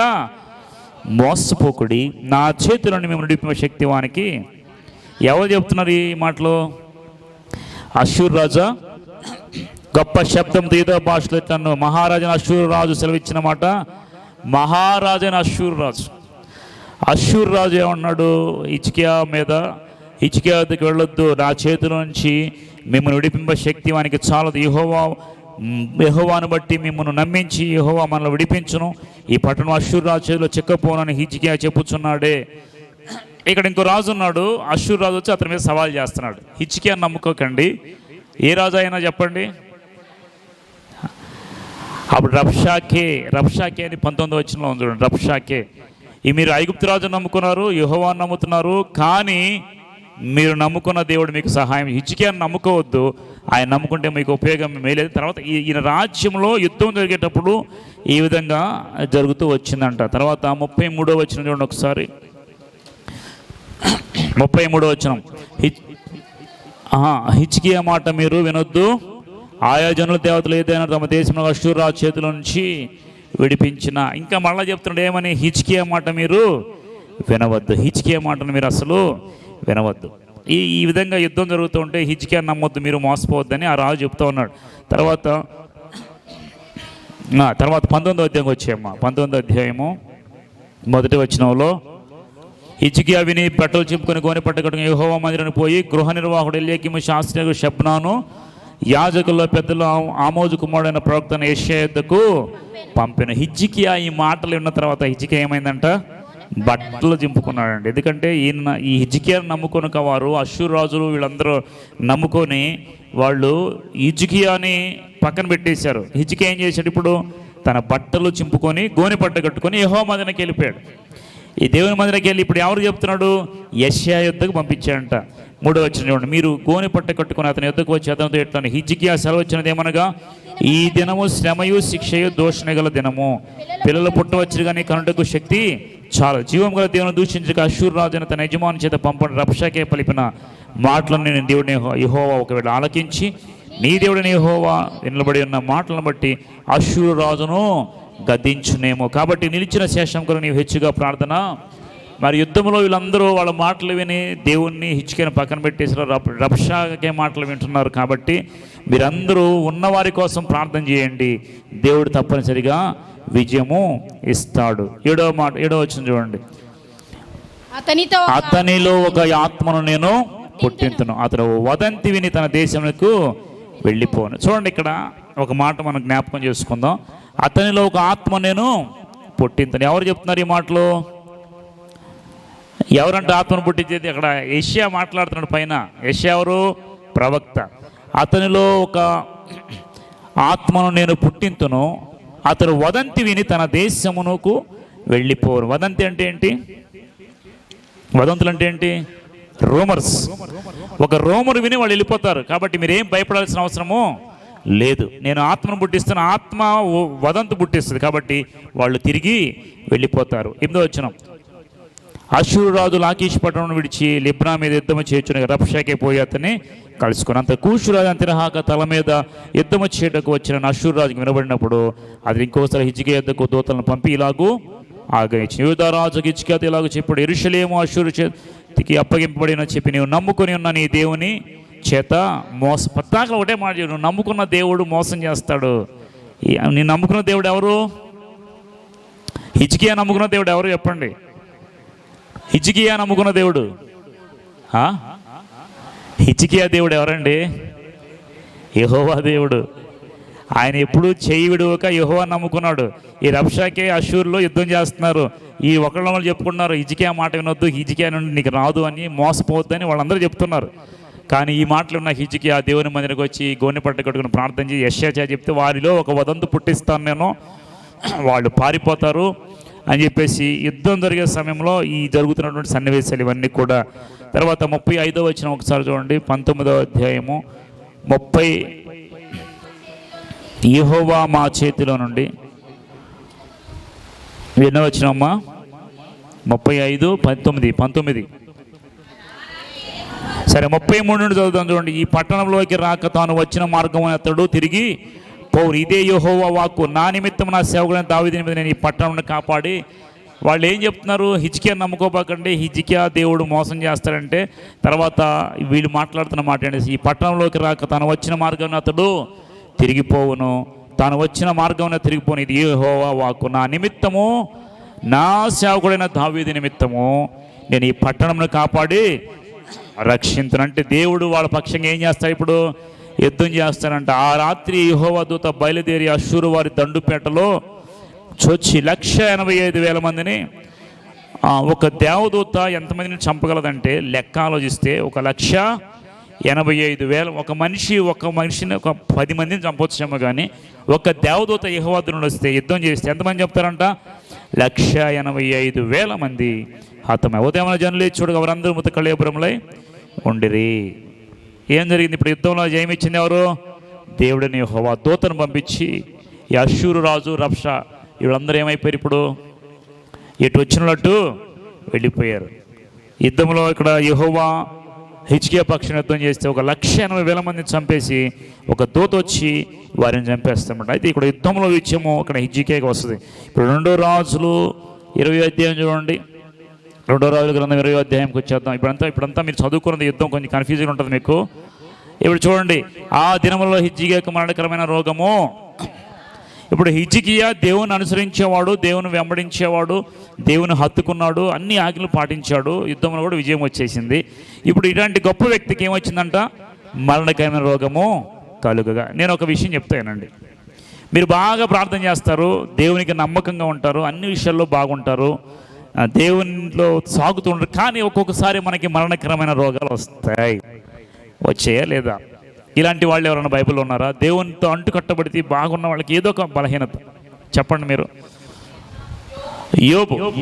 మోసపోకుడి నా చేతిలోని మేము నడిపిన శక్తివానికి. ఎవరు చెప్తున్నారు ఈ మాటలు? అశ్వర్ రాజా గొప్ప శబ్దం తీత భాషలో ఇట్లను మహారాజైన అశ్వర్ రాజు సెలవిచ్చిన మాట మహారాజైన అశ్వర్ రాజు అశ్షూర్ రాజు ఏమన్నాడు? ఇచికియా మీద ఇచికియా వద్దకు వెళ్ళొద్దు నా చేతిలో నుంచి మిమ్మల్ని విడిపింప శక్తి వానికి చాలదు. యహోవా యహోవాను బట్టి మిమ్మల్ని నమ్మించి యహోవా మనల్ని విడిపించును. ఈ పట్టణం అశ్షూర్ రాజు చేతిలో చిక్కపోనని హిజ్కియా చెప్పుచున్నాడే. ఇక్కడ ఇంకో రాజు ఉన్నాడు. అశ్షూర్ రాజు వచ్చి అతని మీద సవాల్ చేస్తున్నాడు. హిచ్కియా నమ్ముకోకండి. ఏ రాజు అయినా చెప్పండి. అప్పుడు రబ్షాకే రబ్షాకే అని పంతొమ్మిది వచ్చిన ఉంది చూడండి. రబ్షాకే. ఈ మీరు ఐగుప్తురాజు నమ్ముకున్నారు యుహోవాన్ని నమ్ముతున్నారు కానీ మీరు నమ్ముకున్న దేవుడు మీకు సహాయం హిచ్కియాన్ని నమ్ముకోవద్దు. ఆయన నమ్ముకుంటే మీకు ఉపయోగం మేలేదు తర్వాత ఈయన రాజ్యంలో యుద్ధం జరిగేటప్పుడు ఈ విధంగా జరుగుతూ వచ్చిందంట. తర్వాత ముప్పై మూడో వచ్చిన చూడండి ఒకసారి. ముప్పై మూడో వచ్చిన హిచ్కియా మాట మీరు వినొద్దు. ఆయా జనుల దేవతలు ఏదైనా తమ దేశంలో అశ్షూరాజు చేతుల నుంచి విడిపించిన. ఇంకా మళ్ళీ చెప్తున్నాడు ఏమని? హిచ్కియా మాట మీరు? వినవద్దు. హిచ్కియా మాటను మీరు అసలు వినవద్దు. ఈ ఈ విధంగా యుద్ధం జరుగుతుంటే హిచ్కియా నమ్మొద్దు మీరు మోసపోవద్దని ఆ రాజు చెప్తూ ఉన్నాడు. తర్వాత తర్వాత పంతొమ్మిదో అధ్యాయం వచ్చాయమ్మా. పంతొమ్మిదో అధ్యాయము మొదటి వచనంలో హిచ్కి విని బట్టలు చింపుకొని గోని పట్ట కట్టుకుని యెహోవా పోయి గృహ నిర్వాహకుడు ఎల్యాకిము శాస్త్రి షబ్నాను యాజకుల్లో పెద్దలు ఆమోజు కుమారుడైన ప్రవక్తను ఏషియా యుద్ధకు పంపిన హిజ్జికియా ఈ మాటలు విన్న తర్వాత హిజ్జికి ఏమైందంట? బట్టలు చింపుకున్నాడండి ఎందుకంటే ఈయన ఈ హిజ్కియాను నమ్ముకొనక వారు అశ్షూర్ రాజులు వీళ్ళందరూ నమ్ముకొని వాళ్ళు హిజ్కియాని పక్కన పెట్టేశారు. హిజ్కియా ఏం చేశాడు ఇప్పుడు? తన బట్టలు చింపుకొని గోని పట్ట కట్టుకొని యహో మందిరానికి వెళ్ళిపోయాడు. ఈ దేవుని మందిరానికి వెళ్ళి ఇప్పుడు ఎవరు చెప్తున్నాడు? యశ్యా యుద్ధకు పంపించాడంట. మూడో వచ్చిన చూడండి. మీరు గోని పట్ట కట్టుకుని అతని ఎద్దుకు వచ్చి అతనితో ఎట్లా హిజ్కియా సెలవు వచ్చినది ఏమనగా ఈ దినము శ్రమయు శిక్షయు దోషణ గల దినము. పిల్లలు పుట్టవచ్చు కానీ కనుటకు శక్తి చాలా. జీవం గల దేవుని దూషించక అశూర్ తన యజమాని చేత పంపని రక్షకే పలిపిన మాటలను నేను దేవుడిని యహోవా ఒకవేళ ఆలకించి నీ దేవుడిని యహోవా నిలబడి ఉన్న మాటలను బట్టి అశ్షూరు రాజును గద్దించునేమో. కాబట్టి నిలిచిన శేషం కూడా నీవు హెచ్చుగా ప్రార్థన మరి యుద్ధంలో వీళ్ళందరూ వాళ్ళ మాటలు విని దేవుణ్ణి హిచ్చుకొని పక్కన పెట్టేసి రబ్ రబ్షాకే మాటలు వింటున్నారు కాబట్టి మీరందరూ ఉన్నవారి కోసం ప్రార్థన చేయండి. దేవుడు తప్పనిసరిగా విజయము ఇస్తాడు. ఏడో మాట ఏడో వచ్చిన చూడండి. అతనితో అతనిలో ఒక ఆత్మను నేను పుట్టింతును. అతను వదంతి విని తన దేశమునకు వెళ్ళిపోను. చూడండి ఇక్కడ ఒక మాట మనం జ్ఞాపకం చేసుకుందాం. అతనిలో ఒక ఆత్మ నేను పుట్టింతును. ఎవరు చెప్తున్నారు ఈ మాటలు? ఎవరంటే ఆత్మను పుట్టించేది అక్కడ ఏషియా మాట్లాడుతున్నాడు పైన. ఏషియా ఎవరు? ప్రవక్త. అతనిలో ఒక ఆత్మను నేను పుట్టింతును. అతను వదంతి విని తన దేశమునకు వెళ్ళిపోరు. వదంతి అంటే ఏంటి? వదంతులు అంటే ఏంటి? రూమర్స్. ఒక రూమర్ విని వాళ్ళు వెళ్ళిపోతారు. కాబట్టి మీరేం భయపడాల్సిన అవసరము లేదు. నేను ఆత్మను పుట్టిస్తున్న ఆత్మ వదంతు పుట్టిస్తుంది. కాబట్టి వాళ్ళు తిరిగి వెళ్ళిపోతారు. ఎనిమిదో వచ్చినాం అశ్షూరు లాకేష్ లాకీష్ పట్టణం విడిచి లిబ్నా మీద యుద్ధము చేర్చుని రప్షాకే పోయి అతన్ని కలుసుకుని అంత కూషురాజు అంతిరహాక తల మీద యుద్ధము చేయటకు వచ్చిన అశ్షూరు వినబడినప్పుడు అది ఇంకోసారి హిజ్కియా యుద్ధకు దూతలను పంపి ఇలాగూ ఆగయించి యూదా రాజుకి హిజ్కియాతో ఇలాగ చెప్పాడు ఎరుషలేము అశ్షూరు చేతికి అప్పగింపబడిన చెప్పి నీవు నమ్ముకొని ఉన్న నీ దేవుని చేత మోస పత్తాకలు ఒకటే మాట నువ్వు నమ్ముకున్న దేవుడు మోసం చేస్తాడు. ఈ- నీ నమ్ముకున్న దేవుడు ఎవరు? హిజ్కియా నమ్ముకున్న దేవుడు ఎవరు చెప్పండి? హిచికియా నమ్ముకున్న దేవుడు. హిచికియా దేవుడు ఎవరండి? యహోవా దేవుడు. ఆయన ఎప్పుడు చేయి విడువక యహోవా నమ్ముకున్నాడు. ఈ రబ్షాకే అషూర్లో యుద్ధం చేస్తున్నారు. ఈ ఒకళ్ళ వాళ్ళు చెప్పుకున్నారు హిజికియా మాట వినొద్దు హిజికియా నుండి నీకు రాదు అని మోసపోవద్దని వాళ్ళందరూ చెప్తున్నారు. కానీ ఈ మాటలు ఉన్న హిజికియా దేవుని మందిరికి వచ్చి గోనె పట్ట కట్టుకుని ప్రార్థన చేసి యశ్యాచా చెప్తే వారిలో ఒక వదంతు పుట్టిస్తాను నేను. వాళ్ళు పారిపోతారు. అని చెప్పేసి యుద్ధం జరిగే సమయంలో ఈ జరుగుతున్నటువంటి సన్నివేశాలు ఇవన్నీ కూడా. తర్వాత ముప్పై ఐదో వచ్చిన ఒకసారి చూడండి పంతొమ్మిదో అధ్యాయము ముప్పై యహోవా మా చేతిలో నుండి. ఎన్నో వచ్చినమ్మా? ముప్పై ఐదు పంతొమ్మిది పంతొమ్మిది. సరే ముప్పై మూడు నుండి చదువుతాం చూడండి. ఈ పట్టణంలోకి రాక తాను వచ్చిన మార్గం అతడు తిరిగి పౌరు ఇదే యహోవా వాక్కు. నా నిమిత్తం నా సేవకులను దావిది నిమిత్తం నేను ఈ పట్టణం కాపాడి. వాళ్ళు ఏం చెప్తున్నారు? హిజ్కియా నమ్ముకోపాకండి. హిజ్కియా దేవుడు మోసం చేస్తాడంటే తర్వాత వీళ్ళు మాట్లాడుతున్న మాట అనేసి ఈ పట్టణంలోకి రాక తను వచ్చిన మార్గం అతడు తిరిగిపోవును. తాను వచ్చిన మార్గం తిరిగిపోను. ఇది యెహోవా వాక్కు. నా నిమిత్తము నా సేవకుడైన దావీది నిమిత్తము నేను ఈ పట్టణంను కాపాడి రక్షించను. అంటే దేవుడు వాళ్ళ పక్షంగా ఏం చేస్తాడు ఇప్పుడు? యుద్ధం చేస్తానంట ఆ రాత్రి యెహోవా దూత బయలుదేరి అశ్షూరు వారి దండుపేటలో చొచ్చి లక్ష ఎనభై ఐదు వేల మందిని ఒక దేవదూత ఎంతమందిని చంపగలదంటే లెక్క ఆలోచిస్తే ఒక లక్ష ఎనభై ఐదు వేల ఒక మనిషి ఒక మనిషిని ఒక పది మందిని చంపొచ్చేమో కానీ ఒక దేవదూత యహోవాదుని వస్తే యుద్ధం చేస్తే ఎంతమంది చెప్తారంట? లక్ష ఎనభై ఐదు వేల మంది. హతమే ఉదయం జనులు చూడగా వారందరూ మృత కళేపురంలై ఉండిరి. ఏం జరిగింది? ఇప్పుడు యుద్ధంలో జయమిచ్చింది ఎవరు? దేవుడిని హోవా దూతను పంపించి ఈ అశ్షూరు రాజు రప్ష వీళ్ళందరూ ఏమైపోయారు ఇప్పుడు? ఎటు వచ్చినట్టు వెళ్ళిపోయారు. యుద్ధంలో ఇక్కడ యహోవా హెచ్కే పక్షం యుద్ధం చేస్తే ఒక లక్ష ఎనభై వేల మందిని చంపేసి ఒక దూత వచ్చి వారిని చంపేస్తామంట. అయితే ఇక్కడ యుద్ధంలో విషయము ఇక్కడ హెచ్కేకి వస్తుంది. ఇప్పుడు రెండో రాజులు ఇరవై అధ్యాయం చూడండి. రెండో రాజుల గ్రంథం ఇరవై అధ్యాయంకి వచ్చేద్దాం. ఇప్పుడంతా ఇప్పుడంతా మీరు చదువుకున్నది యుద్ధం కొంచెం కన్ఫ్యూజన్ ఉంటుంది మీకు. ఇప్పుడు చూడండి ఆ దినములో హిజ్జికేకు మరణకరమైన రోగము. ఇప్పుడు హిజ్జికియా దేవుని అనుసరించేవాడు దేవుని వెంబడించేవాడు దేవుని హత్తుకున్నాడు అన్ని ఆజ్ఞలు పాటించాడు యుద్ధంలో కూడా విజయం వచ్చేసింది. ఇప్పుడు ఇలాంటి గొప్ప వ్యక్తికి ఏమొచ్చిందంట? మరణకరమైన రోగము కలుగగా. నేను ఒక విషయం చెప్తానండి. మీరు బాగా ప్రార్థన చేస్తారు దేవునికి నమ్మకంగా ఉంటారు అన్ని విషయాల్లో బాగుంటారు. దేవునిలో సాగుతుంటారు కానీ ఒక్కొక్కసారి మనకి మరణకరమైన రోగాలు వస్తాయి. వచ్చాయా లేదా? ఇలాంటి వాళ్ళు ఎవరైనా బైబిల్లో ఉన్నారా? దేవునితో అంటుకట్టబడితే బాగున్న వాళ్ళకి ఏదో ఒక బలహీనత. చెప్పండి మీరు. యోబు.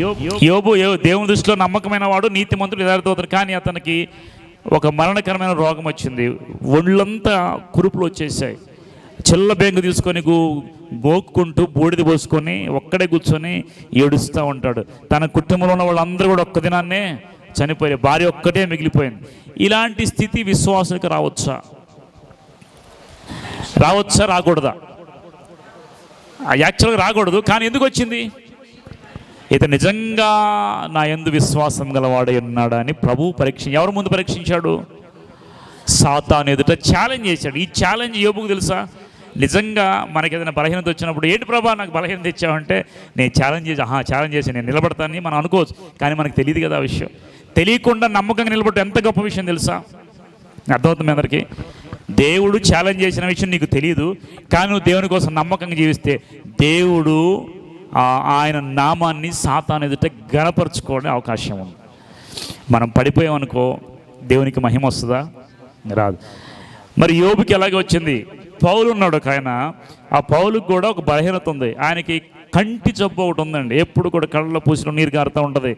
యోబు యో- దేవుని దృష్టిలో నమ్మకమైన వాడు నీతి మంత్రులు యథార్థవుతాడు. కానీ అతనికి ఒక మరణకరమైన రోగం వచ్చింది. ఒళ్ళంతా కురుపులు వచ్చేసాయి. చిల్ల బెంగు తీసుకొని గో గోక్కుంటూ బూడిద పోసుకొని ఒక్కడే కూర్చొని ఏడుస్తూ ఉంటాడు. తన కుటుంబంలో ఉన్న వాళ్ళందరూ కూడా ఒక్క దినాన్నే చనిపోయారు. భార్య ఒక్కటే మిగిలిపోయింది. ఇలాంటి స్థితి విశ్వాసులకు రావచ్చా? రావచ్చా? రాకూడదా? ఆ యాక్చువల్గా రాకూడదు. కానీ ఎందుకు వచ్చింది? ఇతను నిజంగా నా ఎందు విశ్వాసం గలవాడై ఉన్నాడని ప్రభు పరీక్ష ఎవరు ముందు పరీక్షించాడు? సాతాను ఎదుట ఛాలెంజ్ చేశాడు. ఈ ఛాలెంజ్ యోబుకు తెలుసా? నిజంగా మనకి ఏదైనా బలహీనత వచ్చినప్పుడు ఏంటి ప్రభా నాకు బలహీనత ఇచ్చావంటే నేను ఛాలెంజ్ చేసి ఆహా ఛాలెంజ్ చేసి నేను నిలబడతానని మనం అనుకోవచ్చు కానీ మనకు తెలియదు కదా ఆ విషయం. తెలియకుండా నమ్మకంగా నిలబడటం ఎంత గొప్ప విషయం తెలుసా? అర్థమవుతుంది అందరికీ? దేవుడు ఛాలెంజ్ చేసిన విషయం నీకు తెలియదు కానీ నువ్వు దేవుని కోసం నమ్మకంగా జీవిస్తే దేవుడు ఆయన నామాన్ని సాతాన్ ఎదుట గణపరచుకోవడానికి అవకాశం ఉంది. మనం పడిపోయామనుకో దేవునికి మహిమ వస్తుందా? రాదు. మరి యోబుకి ఎలాగే వచ్చింది? పౌలు ఉన్నాడు ఒక ఆయన. ఆ పౌలుకు కూడా ఒక బలహీనత ఉంది. ఆయనకి కంటి జబ్బు ఒకటి ఉందండి. ఎప్పుడు కూడా కళ్ళలో పూసిన నీరు గారుతూ ఉంటుంది.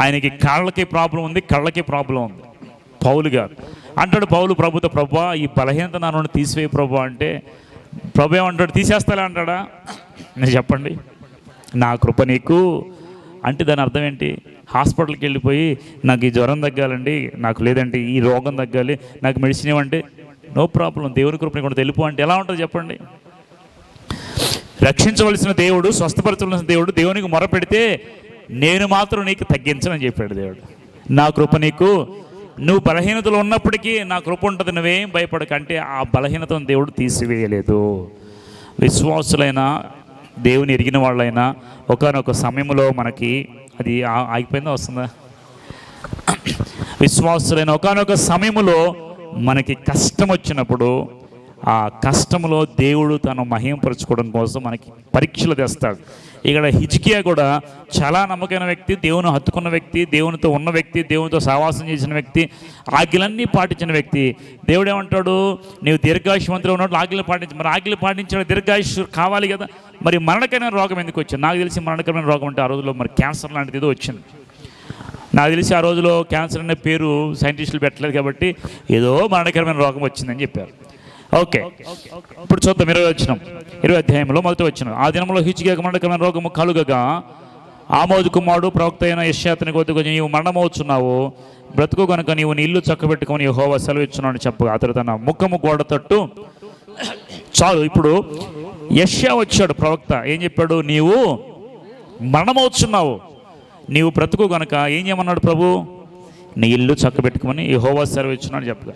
ఆయనకి కాళ్ళకి ప్రాబ్లం ఉంది కళ్ళకి ప్రాబ్లం ఉంది. పౌలు గారు అంటాడు పౌలు ప్రభుత్వ ప్రభా ఈ బలహీనత నా నుండి తీసివేయి ప్రభు. అంటే ప్రభు ఏమంటాడు? తీసేస్తాలే అంటాడా? నేను చెప్పండి. నా కృప నీకు. అంటే దాని అర్థం ఏంటి? హాస్పిటల్కి వెళ్ళిపోయి నాకు ఈ జ్వరం తగ్గాలండి నాకు లేదంటే ఈ రోగం తగ్గాలి నాకు మెడిసిన్ ఇవ్వండి. నో ప్రాబ్లం దేవుని కృపని కూడా తెలుపు అంటే ఎలా ఉంటుంది చెప్పండి? రక్షించవలసిన దేవుడు స్వస్థపరచవలసిన దేవుడు దేవునికి మొరపెడితే నేను మాత్రం నీకు తగ్గించనని చెప్పాడు దేవుడు. నా కృప నీకు. నువ్వు బలహీనతలు ఉన్నప్పటికీ నా కృప ఉంటుంది నువ్వేం భయపడకంటే ఆ బలహీనతను దేవుడు తీసివేయలేదు. విశ్వాసులైన దేవుని ఎరిగిన వాళ్ళైనా ఒకనొక సమయంలో మనకి అది ఆగిపోయిందా వస్తుందా? విశ్వాసులైన ఒకనొక సమయంలో మనకి కష్టం వచ్చినప్పుడు ఆ కష్టంలో దేవుడు తను మహింపరచుకోవడం కోసం మనకి పరీక్షలు తెస్తాడు. ఇక్కడ హిజ్కియా కూడా చాలా నమ్మకమైన వ్యక్తి దేవుని హత్తుకున్న వ్యక్తి దేవునితో ఉన్న వ్యక్తి దేవునితో సహవాసం చేసిన వ్యక్తి ఆగిలన్నీ పాటించిన వ్యక్తి. దేవుడు ఏమంటాడు? నీవు దీర్ఘాయుష్మంతులు ఉన్నట్లు ఆగిలు పాటించి మరి ఆగిలు పాటించడం దీర్ఘాయుష్ కావాలి కదా? మరి మరణకరమైన రోగం ఎందుకు వచ్చింది? నాకు తెలిసి మరణకరమైన రోగం అంటే ఆ రోజుల్లో మరి క్యాన్సర్ లాంటిది ఏదో వచ్చింది. నాకు తెలిసి ఆ రోజులో క్యాన్సర్ అనే పేరు సైంటిస్టులు పెట్టలేదు కాబట్టి ఏదో మరణకరమైన రోగం వచ్చిందని చెప్పారు. ఓకే. ఇప్పుడు చూద్దాం ఇరవై వచ్చినాం ఇరవై అధ్యాయంలో మొదటి వచ్చిన ఆ దినంలో హిచ్చిగా మరణకరమైన రోగము కలుగగా ఆమోదు కుమారుడు ప్రవక్త అయిన యశ్యాతని కొద్దిగా నీవు మరణమవుతున్నావు బ్రతుకు కనుక నీవు నీ ఇల్లు చక్కబెట్టుకొని హోవా సెలవిచ్చున్నాను చెప్పగా అతడు తన ముఖము గోడ తట్టు చాలు ఇప్పుడు యష్యా వచ్చాడు ప్రవక్త. ఏం చెప్పాడు? నీవు మరణమవుతున్నావు నీవు బ్రతుకు గనక ఏం చేయమన్నాడు ప్రభు? నీ ఇల్లు చక్కబెట్టుకోమని ఈ హోవా సెలవు ఇచ్చున్నాడు చెప్పగా.